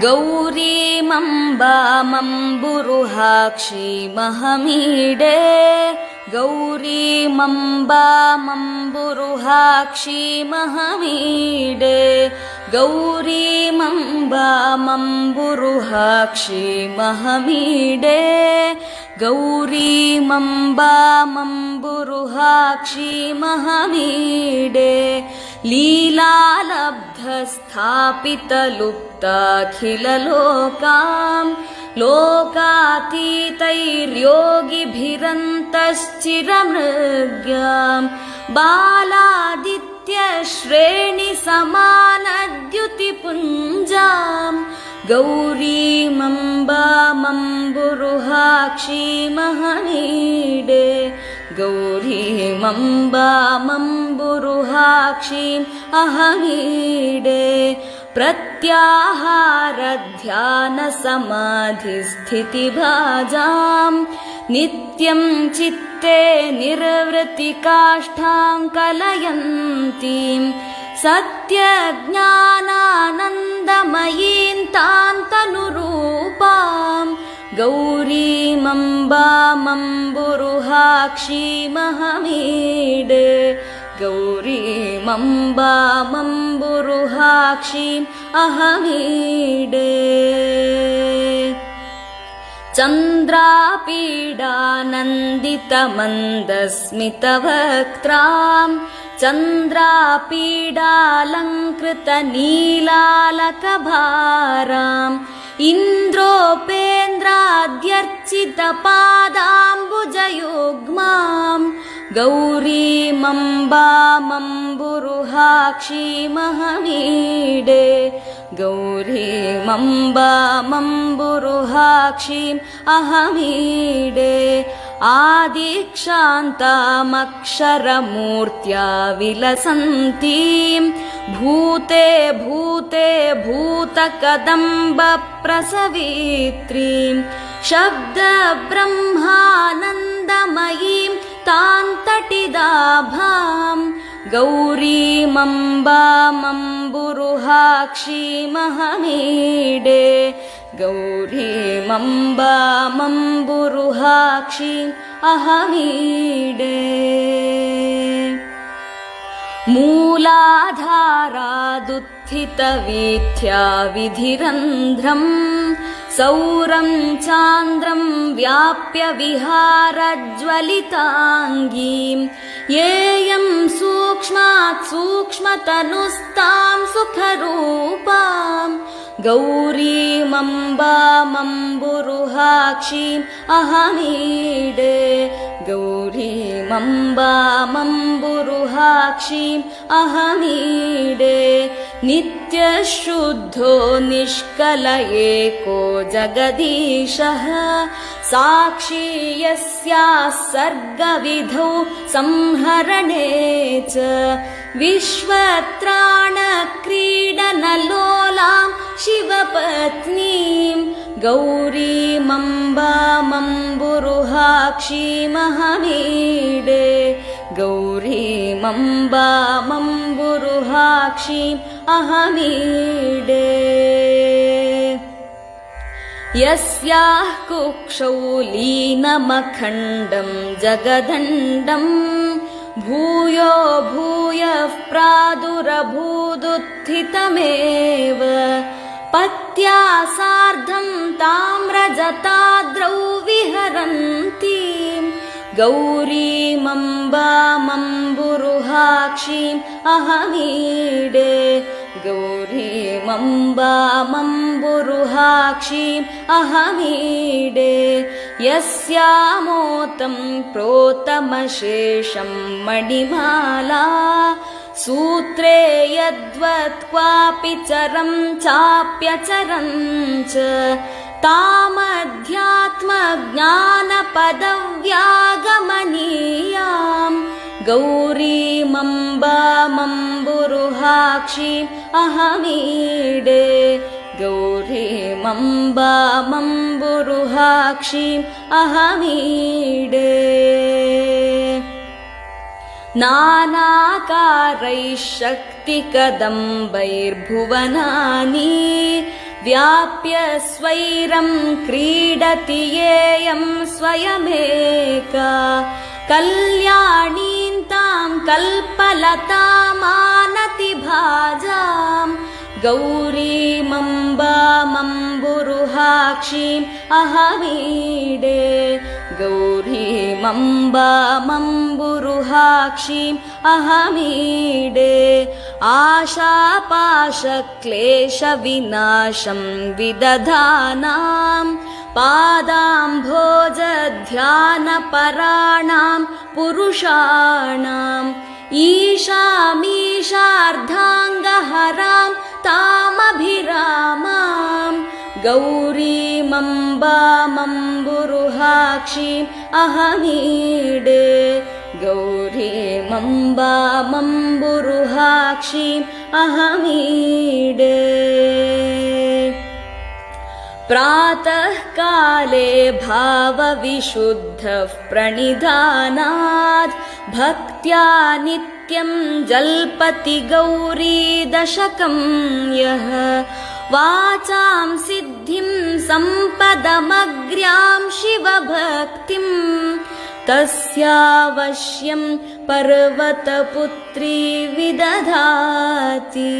गौरीमम्बामम्बुरुहाक्षीमहमीडे गौरीमम्बामम्बुरुहाक्षीमहमीडे गौरीमम्बामम्बुरुहाक्षीमहमीडे गौरीमम्बामम्बुरुहाक्षीमहमीडे लीलालब्धस्थापितलुप्ताखिललोकाम् लोकातीतैर्योगिभिरन्तश्चिरमृग्याम् बालादित्यश्रेणिसमानद्युतिपुञ्जाम् गौरीमम्बामम्बुरुहाक्षीमहमीडे गौरीमम्बामम्बुरुहाक्षीम् अहमीडे प्रत्याहारध्यानसमाधिस्थितिभाजाम् नित्यम् चित्ते निर्वृतिकाष्ठां कलयन्तीम् सत्यज्ञानानन्दमयीं तां तनुरूपाम् गौरीमम्बामम्बुरुहाक्षीमहमीडे गौरीमम्बामम्बुरुहाक्षीम् अहमीडे। चन्द्रापीडानन्दितमन्दस्मितवक्त्राम् चन्द्रापीडालङ्कृतनीलालकभाराम् इन्द्रोपेन्द्राद्यर्चितपादाम्बुजयुग्माम् गौरीमम्बामम्बुरुहाक्षीमहमीडे गौरीमम्बामम्बुरुहाक्षीम् अहमीडे। आदिक्षान्तामक्षरमूर्त्या विलसन्तीम् भूते भूते भूतकदम्बप्रसवित्रीम् शब्दब्रह्मानन्दमयीम् तान्तटिदाभाम् गौरीमम्बामम्बुरुहाक्षीमहमीडे गौरीमम्बामम्बुरुहाक्षीम् अहमीडे। मूलाधारादुत्थितवीथ्या विधिरन्ध्रम् सौरम् चान्द्रम् व्याप्य विहारज्वलिताङ्गीम् येयम् सूक्ष्मात् सूक्ष्मतनुस्ताम् सुखरूपाम् गौरीमम्बामम्बुरुहाक्षीम् अहमीडे गौरीमम्बामम्बुरुहाक्षीम् अहमीडे नित्यशुद्धो निष्कल एको जगदीशः। साक्षी यस्याः सर्गविधौ संहरणे च। विश्वत्राणक्रीडनलोलां शिवपत्नीम् गौरीमम्बामम्बुरुहाक्षीमहमीडे गौरीमम्बामम्बुरुहाक्षीम् अहमीडे। यस्याः कुक्षौ लीनमखण्डम् जगदण्डम् भूयो भूयः प्रादुरभूदुत्थितमेव। पत्या सार्धम् ताम्रजताद्रौ विहरन्तीम् गौरीमम्बामम्बुरुहाक्षीम् अहमीडे गौरीमम्बामम्बुरुहाक्षीम् अहमीडे यस्यामोतम् प्रोतमशेषम् मणिमाला। सूत्रे यद्वत् क्वापि चरम् चाप्यचरम् च। तामध्यात्मज्ञानपदव्यागमनीयाम् गौरीमम्बामम्बुरुहाक्षीम् अहमीडे। गौरीमम्बामम्बुरुहाक्षीम् अहमीडे। नानाकारैः शक्तिकदम्बैर्भुवनानि व्याप्य स्वैरं क्रीडति येयं स्वयमेका कल्याणीं तां कल्पलतामानति भाजाम् गौरीमम्बामम्बुरुहाक्षीम् अहमीडे गौरीमम्बामम्बुरुहाक्षीम् अहमीडे आशापाशक्लेशविनाशं विदधानाम् पादाम्भोजध्यानपराणां पुरुषाणाम् ईशामीशार्धाङ्गहरां तामभिरामाम् गौरीमम्बामम्बुरुहाक्षीम् अहमीडे गौरीमम्बामम्बुरुहाक्षीम् अहमीडे प्रातःकाले भावविशुद्धः प्रणिधानात् भक्त्या नित्यं जल्पति गौरीदशकं यः। वाचां सिद्धिं सम्पदमग्र्यां शिवभक्तिम् तस्यावश्यं पर्वतपुत्री विदधाति